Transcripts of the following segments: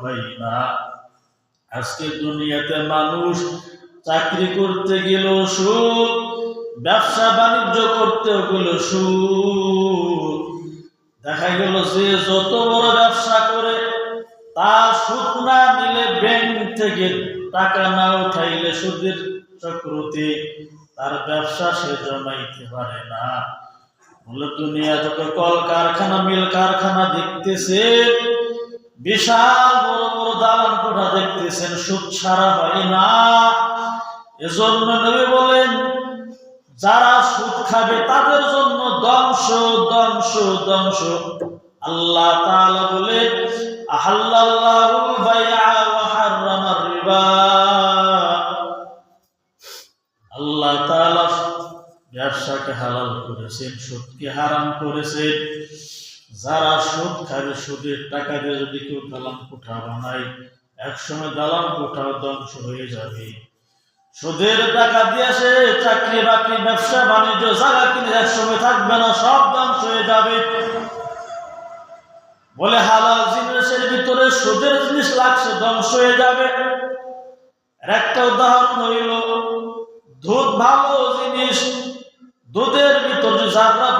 হয় না। আজকে দুনিয়াতে মানুষ চাকরি করতে গেল সুদ ব্যবসা বাণিজ্য করতে গেল সুদ দেখা গেল যে যত বড় ব্যবসা করে তা সুদ না দিলে ব্যাংক থেকে টাকা না উঠাইলে সুদের চক্রতে তার ব্যবসা সে জমাইতে পারে না। বলে দুনিয়া যত কল কারখানা মিল কারখানা দেখতেছে বিশাল বড় বড় দালান কোঠা দেখতেছেন, সুদ ছাড়া হয় না। এজন্য নবী বলেন, যারা সুদ খাবে তাদের জন্য ধ্বংস ধ্বংস ধ্বংস। আল্লাহ তাআলা বলে আহাল্লাল্লাহুল বাইআ ওয়া হাররামার রিবা। আল্লাহ তাআলা ব্যবসাকে হালাল করেছেন, সুদকে হারাম করেছেন। যারা সুদ খাবে সুদের টাকা দিয়ে যদি কেউ দালান কোঠা বানায়, একসময় দালান কোঠাও ধ্বংস হয়ে যাবে। সুদের টাকা দিয়ে সে চাকরি বাকরি, ব্যবসা বাণিজ্য জায়গা কিনে একসময় থাকবে না, সব ধ্বংস হয়ে যাবে। বলে হালাল জিনিসের ভিতরে সুদের জিনিস লাগছে, ধ্বংস হয়ে যাবে। একটা উদাহরণ হইল, দুধ ভালো জিনিস, দুধের ভিতরে পরিমাণ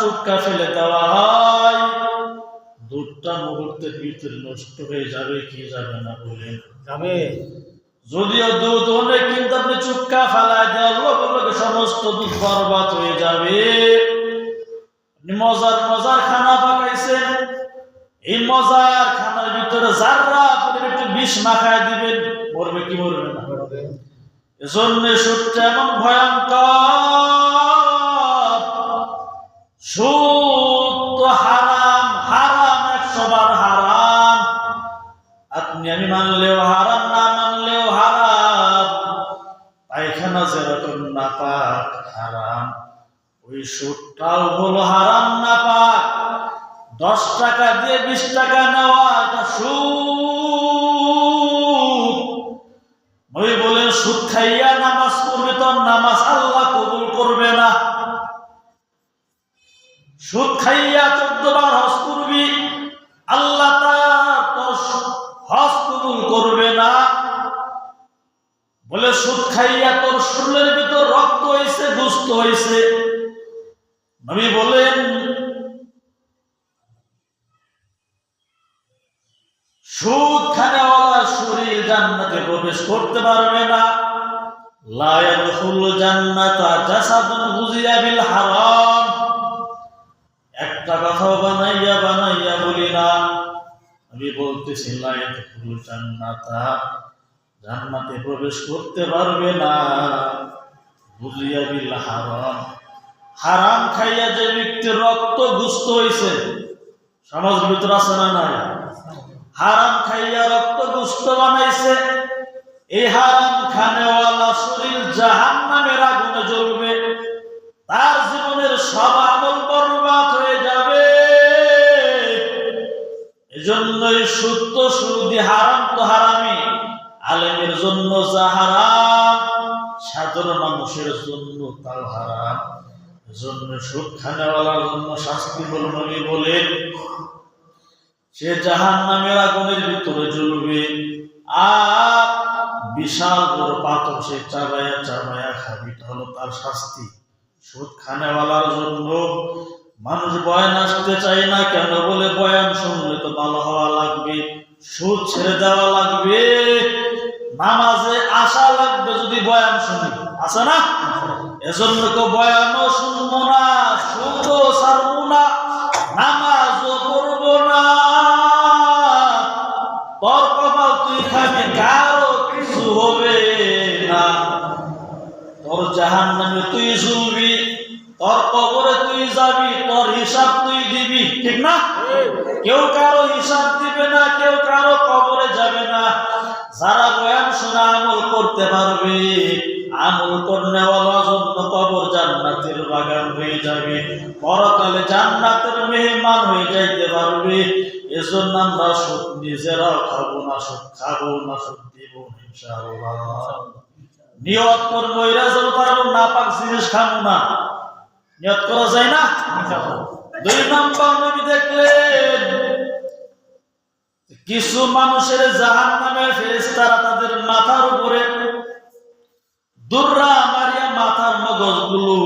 চুক্কা ফেলে দেওয়া হয়। দুধটা মুহূর্তের ভিতরে নষ্ট হয়ে যাবে কি যাবে না বলেন যাবে। যদিও দুধ অনেক কিন্তু আপনি চুক্কা ফেলায় লগে সমস্ত দুধ বরবাদ হয়ে যাবে। মজার মজার খানা পাকাইছেন। এই মজার খানার ভিতরে যাররা আপনি একটু বিষ মাখায় দিবেন মরবে কি মরবে না। এজন্য সুদটা এমন ভয়ঙ্কর। সুদ তো হারাম হারাম একশো বার হারাম। আপনি আমি মানলেও হারাম, না মানলেও হারাম। পায়খানা যেরকম না পাক, হারাম। ওই সুদটাও হলো হারাম না পাক। দশ টাকা দিয়ে বিশ টাকা নেওয়া, এটা সুদ। ওই বলেন সুদ খাইয়া খাইয়া চোদ্দ বার করবি, আল্লাহ কবুল করবে না। বলে, সুদ খাইয়া তোর শরীরের ভিতর রক্ত হয়েছে দুস্থ হয়েছে নবী বলেন, সুদ শরীর জান্নাতে প্রবেশ করতে পারবে না। লা ইয়াদখুল জান্নাতা জাসাদুন গুজিয়া বিল হারাম। কথা বানাইয়া বানাইয়া বলি না। আমি বলতেছি জান্নাতা, জান্নাতে প্রবেশ করতে পারবে না। গুজিয়া বিল হারাম। হারাম খাইয়া যে ব্যক্তির রক্ত গুস্ত হইছে সমাজের ভিতর আছে না নাই? হারাম খাইয়া রক্ত দুষ্ট বানাইছে এই হারাম খানেওয়ালা শরীর জাহান নামের আগুনে জ্বলবে। তার জীবনের সব এজন্যই সত্য সুদি হারাম তো হারামি আলেমের জন্য যা হারাম, সাধারণ মানুষের জন্য তাও হারাম। এজন্য সুদ জন্য শাস্তি বলে নবী সে জাহান নামের আগুনের ভিতরে জ্বলবে। আর বিশাল বড় পাথর সে চাবায়া চাবায়া খাবি হলো তার শাস্তি। সুদ খানেওয়ালার জন্য মানুষ বয়ান আসতে চায় না কেন বলে বয়ান শুনলে তো ভালো হওয়া লাগবে সুদ ছেড়ে দেওয়া লাগবে। নামাজে আসা লাগবে যদি বয়ান শুনি। আছে না? এজন্য তো বয়ানও শুনব না সুদও ছাড়বো না, নামাজও করব না। তোর তুই কারও কিছু হবে না। তোর জাহান নামে তুই ঝুলবি তোর কবরে তুই তোর হিসাব তুই দিবি, ঠিক না? কেউ কারও হিসাব দিবে না, কেউ কারও কবরে যাবে না। যারা বয়ান শোনা আমল করতে পারবে, আমল জন্য কবর জান্নাতের বাগান হয়ে যাবে। পরকালে জান্নাতের মেহমান হয়ে যাইতে পারবে। এজন্য আমরা সুখ নিজেরাও খাব না, সুখ খাব না, সুখ দিব নিয়ত করব এরা যেন পারব না পাক জিনিস খাব না। নিয়ত করা যায় না? দুই নম্বর নবী দেখলেন, কিছু মানুষের জাহান নামে ফেরেস্তারা তাদের মাথার উপরে দুর্রা মারিয়া মাথার মগজগুলো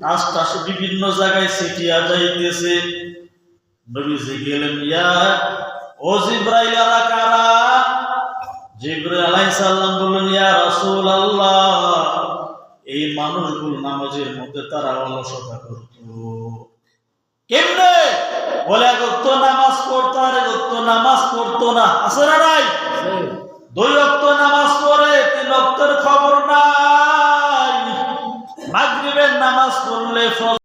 টাস টাস বিভিন্ন জায়গায় ছিটিয়া যাইতেছে। নবীজি গেলেন, ইয়া ও জিব্রাইল আরা কারা? জিব্রাইল আলাইহিস সালাম বললেন, ইয়া রাসূলুল্লাহ। এই মানুষগুলো নামাজের মধ্যে তারা অলসতা করত। কেমনে? বলে একত্র নামাজ পড়তো আর একত্র নামাজ পড়তো না। আছে না নাই? দুই অক্ত নামাজ পড়ে তিন অক্তের খবর নাই। মাগরিবের নামাজ পড়লে ফল